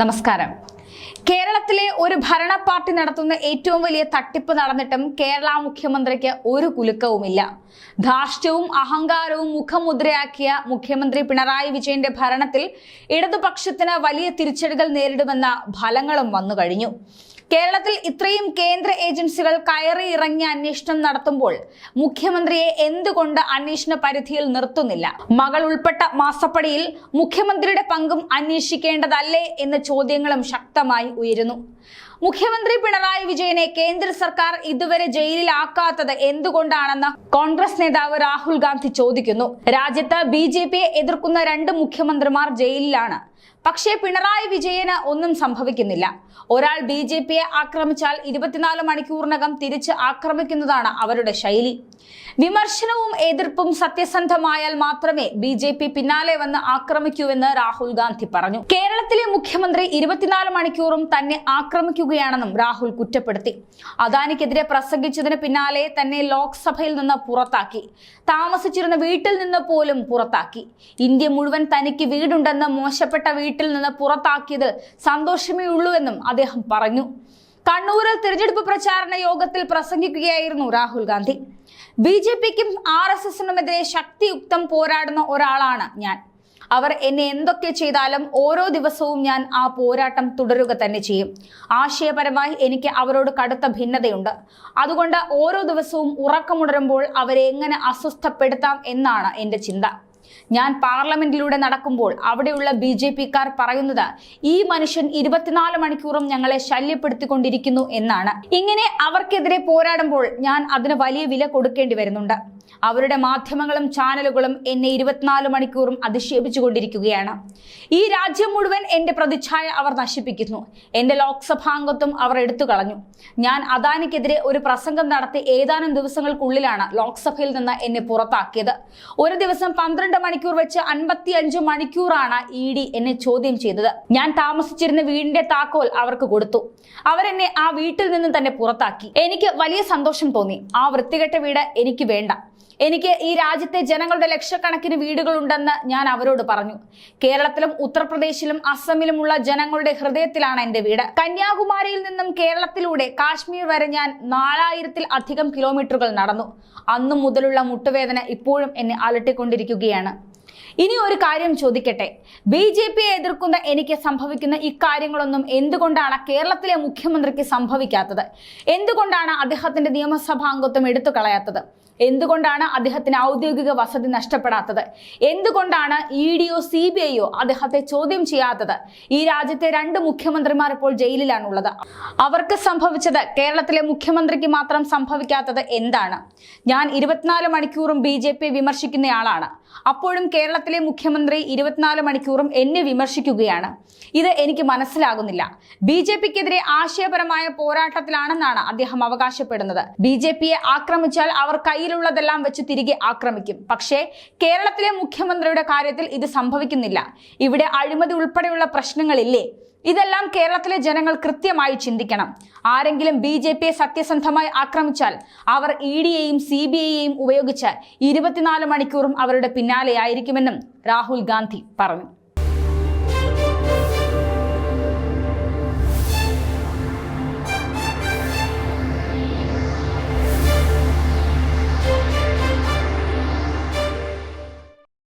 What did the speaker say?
നമസ്കാരം. കേരളത്തിലെ ഒരു ഭരണ പാർട്ടി നടത്തുന്ന ഏറ്റവും വലിയ തട്ടിപ്പ് നടന്നിട്ടും കേരള മുഖ്യമന്ത്രിക്ക് ഒരു കുലുക്കവുമില്ല. ധാർഷ്ട്യവും അഹങ്കാരവും മുഖമുദ്രയാക്കിയ മുഖ്യമന്ത്രി പിണറായി വിജയന്റെ ഭരണത്തിൽ ഇടതുപക്ഷത്തിന് വലിയ തിരിച്ചടികൾ നേരിടുമെന്ന ഫലങ്ങളും വന്നു കഴിഞ്ഞു കേരളത്തിൽ ഇത്രയും കേന്ദ്ര ഏജൻസികൾ കയറി ഇറങ്ങി അന്വേഷണം നടത്തുമ്പോൾ മുഖ്യമന്ത്രിയെ എന്തുകൊണ്ട് അന്വേഷണ പരിധിയിൽ നിർത്തുന്നില്ല? മകൾ ഉൾപ്പെട്ട മാസപ്പടിയിൽ മുഖ്യമന്ത്രിയുടെ പങ്കും അന്വേഷിക്കേണ്ടതല്ലേ എന്ന ചോദ്യങ്ങളും ശക്തമായി ഉയരുന്നു. മുഖ്യമന്ത്രി പിണറായി വിജയനെ കേന്ദ്ര സർക്കാർ ഇതുവരെ ജയിലിലാക്കാത്തത് എന്തുകൊണ്ടാണെന്ന് കോൺഗ്രസ് നേതാവ് രാഹുൽ ഗാന്ധി ചോദിക്കുന്നു. രാജ്യത്ത് ബി എതിർക്കുന്ന രണ്ട് മുഖ്യമന്ത്രിമാർ ജയിലിലാണ്. പക്ഷേ പിണറായി വിജയന് ഒന്നും സംഭവിക്കുന്നില്ല. ഒരാൾ ബി ജെ പിയെ ആക്രമിച്ചാൽ ഇരുപത്തിനാല് മണിക്കൂറിനകം തിരിച്ച് ആക്രമിക്കുന്നതാണ് അവരുടെ ശൈലി. വിമർശനവും എതിർപ്പും സത്യസന്ധമായാൽ മാത്രമേ ബി ജെ പി പിന്നാലെ വന്ന് ആക്രമിക്കൂവെന്ന് രാഹുൽ ഗാന്ധി പറഞ്ഞു. കേരളത്തിലെ മുഖ്യമന്ത്രി ഇരുപത്തിനാല് മണിക്കൂറും തന്നെ ആക്രമിക്കുകയാണെന്നും രാഹുൽ കുറ്റപ്പെടുത്തി. അദാനിക്കെതിരെ പ്രസംഗിച്ചതിന് പിന്നാലെ തന്നെ ലോക്സഭയിൽ നിന്ന് പുറത്താക്കി. താമസിച്ചിരുന്ന വീട്ടിൽ നിന്ന് പോലും പുറത്താക്കി. ഇന്ത്യ മുഴുവൻ തനിക്ക് വീടുണ്ടെന്ന് മോശപ്പെട്ട വീട്ടിൽ നിന്ന് പുറത്താക്കിയത് സന്തോഷമേ ഉള്ളൂവെന്നും അദ്ദേഹം പറഞ്ഞു. കണ്ണൂരിൽ തിരഞ്ഞെടുപ്പ് പ്രചാരണ യോഗത്തിൽ പ്രസംഗിക്കുകയായിരുന്നു രാഹുൽ ഗാന്ധി. ബി ജെ പിക്കും ആർ എസ് എസിനുമെതിരെ ശക്തിയുക്തം പോരാടുന്ന ഒരാളാണ് ഞാൻ. അവർ എന്നെ എന്തൊക്കെ ചെയ്താലും ഓരോ ദിവസവും ഞാൻ ആ പോരാട്ടം തുടരുക തന്നെ ചെയ്യും. ആശയപരമായി എനിക്ക് അവരോട് കടുത്ത ഭിന്നതയുണ്ട്. അതുകൊണ്ട് ഓരോ ദിവസവും ഉറക്കമുണരുമ്പോൾ അവരെ എങ്ങനെ അസ്വസ്ഥപ്പെടുത്താം എന്നാണ് എന്റെ ചിന്ത. ഞാൻ പാർലമെന്റിലൂടെ നടക്കുമ്പോൾ അവിടെയുള്ള ബി ജെ പിക്കാർ പറയുന്നത് ഈ മനുഷ്യൻ ഇരുപത്തിനാല് മണിക്കൂറും ഞങ്ങളെ ശല്യപ്പെടുത്തിക്കൊണ്ടിരിക്കുന്നു എന്നാണ്. ഇങ്ങനെ അവർക്കെതിരെ പോരാടുമ്പോൾ ഞാൻ അതിന് വലിയ വില കൊടുക്കേണ്ടി വരുന്നുണ്ട്. അവരുടെ മാധ്യമങ്ങളും ചാനലുകളും എന്നെ ഇരുപത്തിനാല് മണിക്കൂറും അധിക്ഷേപിച്ചു കൊണ്ടിരിക്കുകയാണ് ഈ രാജ്യം മുഴുവൻ എന്റെ പ്രതിച്ഛായ അവർ നശിപ്പിക്കുന്നു. എന്റെ ലോക്സഭാംഗത്വം അവർ എടുത്തു കളഞ്ഞു ഞാൻ അദാനിക്കെതിരെ ഒരു പ്രസംഗം നടത്തി ഏതാനും ദിവസങ്ങൾക്കുള്ളിലാണ് ലോക്സഭയിൽ നിന്ന് എന്നെ പുറത്താക്കിയത്. ഒരു ദിവസം പന്ത്രണ്ട് മണിക്കൂർ വെച്ച് അൻപത്തി അഞ്ച് മണിക്കൂറാണ് ഇ ഡി എന്നെ ചോദ്യം ചെയ്തത്. ഞാൻ താമസിച്ചിരുന്ന വീടിന്റെ താക്കോൽ അവർക്ക് കൊടുത്തു. അവരെന്നെ ആ വീട്ടിൽ നിന്ന് തന്നെ പുറത്താക്കി. എനിക്ക് വലിയ സന്തോഷം തോന്നി. ആ വൃത്തികെട്ട വീട് എനിക്ക് വേണ്ട. എനിക്ക് ഈ രാജ്യത്തെ ജനങ്ങളുടെ ലക്ഷക്കണക്കിന് വീടുകളുണ്ടെന്ന് ഞാൻ അവരോട് പറഞ്ഞു. കേരളത്തിലും ഉത്തർപ്രദേശിലും അസമിലുമുള്ള ജനങ്ങളുടെ ഹൃദയത്തിലാണ് എന്റെ വീട്. കന്യാകുമാരിയിൽ നിന്നും കേരളത്തിലൂടെ കാശ്മീർ വരെ ഞാൻ നാലായിരത്തിൽ അധികം കിലോമീറ്ററുകൾ നടന്നു. അന്നു മുതലുള്ള മുട്ടുവേദന ഇപ്പോഴും എന്നെ അലട്ടിക്കൊണ്ടിരിക്കുകയാണ്. ഇനി ഒരു കാര്യം ചോദിക്കട്ടെ? ബി ജെ പിയെ എതിർക്കുന്ന എനിക്ക് സംഭവിക്കുന്ന ഇക്കാര്യങ്ങളൊന്നും എന്തുകൊണ്ടാണ് കേരളത്തിലെ മുഖ്യമന്ത്രിക്ക് സംഭവിക്കാത്തത്? എന്തുകൊണ്ടാണ് അദ്ദേഹത്തിന്റെ നിയമസഭാ അംഗത്വം എടുത്തു കളയാത്തത്? എന്തുകൊണ്ടാണ് അദ്ദേഹത്തിന് ഔദ്യോഗിക വസതി നഷ്ടപ്പെടാത്തത്? എന്തുകൊണ്ടാണ് ഇ ഡിയോ സി ബി ഐയോ അദ്ദേഹത്തെ ചോദ്യം ചെയ്യാത്തത്? ഈ രാജ്യത്തെ രണ്ട് മുഖ്യമന്ത്രിമാർ ഇപ്പോൾ ജയിലിലാണുള്ളത്. അവർക്ക് സംഭവിച്ചത് കേരളത്തിലെ മുഖ്യമന്ത്രിക്ക് മാത്രം സംഭവിക്കാത്തത് എന്താണ്? ഞാൻ ഇരുപത്തിനാല് മണിക്കൂറും ബി ജെ പി വിമർശിക്കുന്നയാളാണ് അപ്പോഴും കേരളത്തിലെ മുഖ്യമന്ത്രി ഇരുപത്തിനാല് മണിക്കൂറും എന്നെ വിമർശിക്കുകയാണ്. ഇത് എനിക്ക് മനസ്സിലാകുന്നില്ല. ബി ജെ പിക്കെതിരെ ആശയപരമായ പോരാട്ടത്തിലാണെന്നാണ് അദ്ദേഹം അവകാശപ്പെടുന്നത്. ബി ജെ പിയെ ആക്രമിച്ചാൽ അവർ കയ്യിലുള്ളതെല്ലാം വെച്ച് തിരികെ ആക്രമിക്കും. പക്ഷേ കേരളത്തിലെ മുഖ്യമന്ത്രിയുടെ കാര്യത്തിൽ ഇത് സംഭവിക്കുന്നില്ല. ഇവിടെ അഴിമതി ഉൾപ്പെടെയുള്ള പ്രശ്നങ്ങളില്ലേ? ഇതെല്ലാം കേരളത്തിലെ ജനങ്ങൾ കൃത്യമായി ചിന്തിക്കണം. ആരെങ്കിലും ബി ജെ പിയെ സത്യസന്ധമായി ആക്രമിച്ചാൽ അവർ ഇ ഡിയെയും സി ബി ഐയെയും ഉപയോഗിച്ച് ഇരുപത്തിനാല് മണിക്കൂറും അവരുടെ പിന്നാലെയായിരിക്കുമെന്നും രാഹുൽ ഗാന്ധി പറഞ്ഞു.